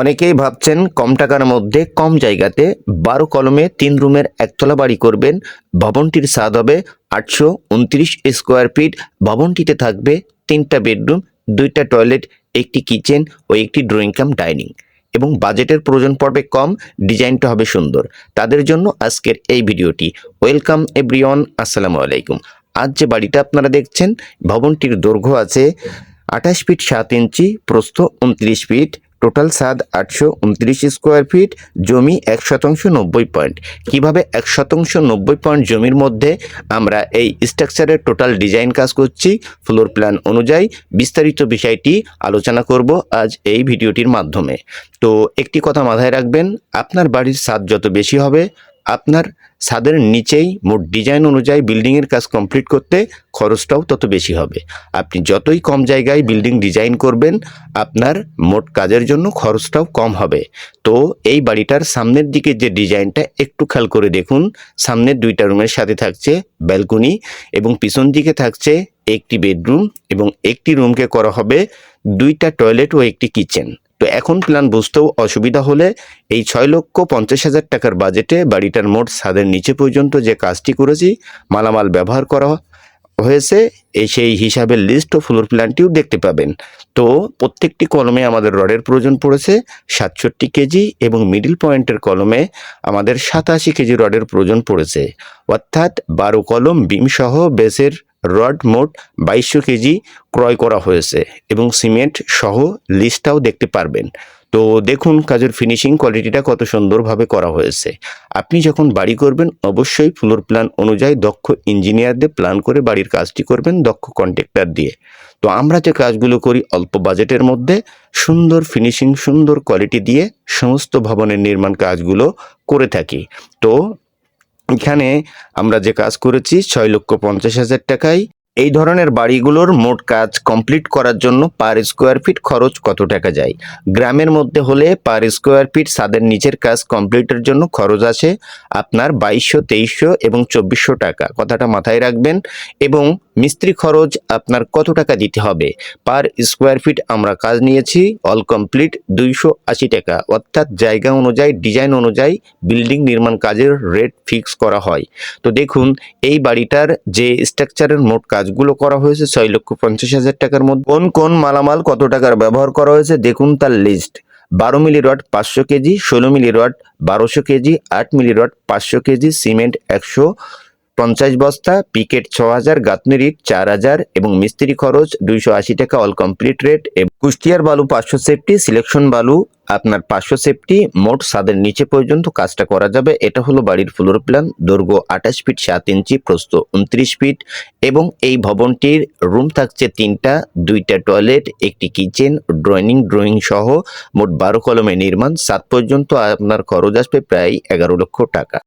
অনেকেই ভাবছেন কম টাকার মধ্যে কম জায়গাতে বারো কলমে তিন রুমের একতলা বাড়ি করবেন। ভবনটির স্বাদ হবে আটশো উনত্রিশ স্কোয়ার ফিট ভবনটিতে থাকবে তিনটা বেডরুম, দুইটা টয়লেট, একটি কিচেন ও একটি ড্রয়িং কাম ডাইনিং। এবং বাজেটের প্রয়োজন পড়বে কম, ডিজাইনটা হবে সুন্দর। তাদের জন্য আজকের এই ভিডিওটি। ওয়েলকাম এভরিওয়ান, আসসালামু আলাইকুম। আজ যে বাড়িটা আপনারা দেখছেন, ভবনটির দৈর্ঘ্য আছে আঠাশ ফিট সাত ইঞ্চি, প্রস্থ উনত্রিশ ফিট। টোটাল সাদ আটশো উনত্রিশ স্কোয়ার ফিট, জমি এক শতাংশ নব্বই পয়েন্ট। কীভাবে এক শতাংশ নব্বই পয়েন্ট জমির মধ্যে আমরা এই স্ট্রাকচারের টোটাল ডিজাইন কাজ করছি, ফ্লোর প্ল্যান অনুযায়ী বিস্তারিত বিষয়টি আলোচনা করব আজ এই ভিডিওটির মাধ্যমে। তো একটি কথা মাথায় রাখবেন, আপনার বাড়ির স্বাদ যত বেশি হবে আপনার ছাদের নিচেই মোট ডিজাইন অনুযায়ী বিল্ডিংয়ের কাজ কমপ্লিট করতে খরচটাও তত বেশি হবে। আপনি যতই কম জায়গায় বিল্ডিং ডিজাইন করবেন, আপনার মোট কাজের জন্য খরচটাও কম হবে। তো এই বাড়িটার সামনের দিকে যে ডিজাইনটা একটু খেয়াল করে দেখুন, সামনের দুইটা রুমের সাথে থাকছে ব্যালকনি এবং পিছন দিকে থাকছে একটি বেডরুম এবং একটি রুমকে করা হবে দুইটা টয়লেট ও একটি কিচেন তো এখন প্ল্যান বুঝতেও অসুবিধা হলে এই ছয় লক্ষ পঞ্চাশ হাজার টাকার বাজেটে বাড়িটার মোট ছাদের নিচে পর্যন্ত যে কাজটি করেছি, মালামাল ব্যবহার করা হয়েছে, এই সেই হিসাবে লিস্ট ও ফ্লোর প্ল্যানটিও দেখতে পাবেন। তো প্রত্যেকটি কলমে আমাদের রডের প্রয়োজন পড়েছে সাতষট্টি কেজি এবং মিডিল পয়েন্টের কলমে আমাদের সাতাশি কেজি রডের প্রয়োজন পড়েছে। অর্থাৎ বারো কলম বিমসহ বেসের রড মোট বাইশশো কেজি ক্রয় করা হয়েছে এবং সিমেন্ট সহ লিস্টটাও দেখতে পারবেন। তো দেখুন, কাজের ফিনিশিং কোয়ালিটিটা কত সুন্দরভাবে করা হয়েছে। আপনি যখন বাড়ি করবেন, অবশ্যই ফ্লোর প্ল্যান অনুযায়ী দক্ষ ইঞ্জিনিয়ারদের প্ল্যান করে বাড়ির কাজটি করবেন, দক্ষ কন্ট্রাক্টর দিয়ে। তো আমরা যে কাজগুলো করি অল্প বাজেটের মধ্যে, সুন্দর ফিনিশিং সুন্দর কোয়ালিটি দিয়ে সমস্ত ভবনের নির্মাণ কাজগুলো করে থাকি। তো এখানে আমরা যে কাজ করেছি, ছয় লক্ষ পঞ্চাশ হাজার টাকায়। এই ধরনের বাড়িগুলোর মোট কাজ কমপ্লিট করার জন্য পার স্কোয়ার ফিট খরচ কত টাকা যায়? গ্রামের মধ্যে হলে পার স্কোয়ার ফিট সাদের নিচের কাজ কমপ্লিটের জন্য খরচ আছে আপনার বাইশশো, তেইশশো এবং চব্বিশশো টাকা। কথাটা মাথায় রাখবেন এবং মিস্ত্রি খরচ আপনার কত টাকা দিতে হবে? পার স্কোয়ার ফিট আমরা কাজ নিয়েছি অল কমপ্লিট দুইশো আশি টাকা। অর্থাৎ জায়গা অনুযায়ী ডিজাইন অনুযায়ী বিল্ডিং নির্মাণ কাজের রেট ফিক্স করা হয়। তো দেখুন, এই বাড়িটার যে স্ট্রাকচারের মোট কাজগুলো করা হয়েছে, ছয় লক্ষ পঞ্চাশ হাজার টাকার মধ্যে। কোন কোন মালামাল কত টাকার ব্যবহার করা হয়েছে, দেখুন তার লিস্ট বারো মিলি রড পাঁচশো কেজি, ষোলো মিলি রড বারোশো কেজি, আট মিলি রড পাঁচশো কেজি, সিমেন্ট একশো পঞ্চাশ বস্তা, পিকেট ছ হাজার গাঁথনি রিট চার হাজার এবং মিস্ত্রি খরচ দুইশো আশি টাকা অল কমপ্লিট রেট এবং কুষ্টিয়ার বালু পাঁচশো সেফটি সিলেকশন বালু আপনার পাঁচশো সেফটি মোট ছাদের নিচে পর্যন্ত কাজটা করা যাবে। এটা হলো বাড়ির ফ্লোর প্ল্যান দৈর্ঘ্য আঠাশ ফিট সাত ইঞ্চি, প্রস্থ উনত্রিশ ফিট এবং এই ভবনটির রুম থাকছে তিনটা, দুইটা টয়লেট একটি কিচেন ড্রয়িং ড্রয়িং সহ মোট বারো কলমে নির্মাণ। সাত পর্যন্ত আপনার খরচ আসবে প্রায় এগারো লক্ষ টাকা।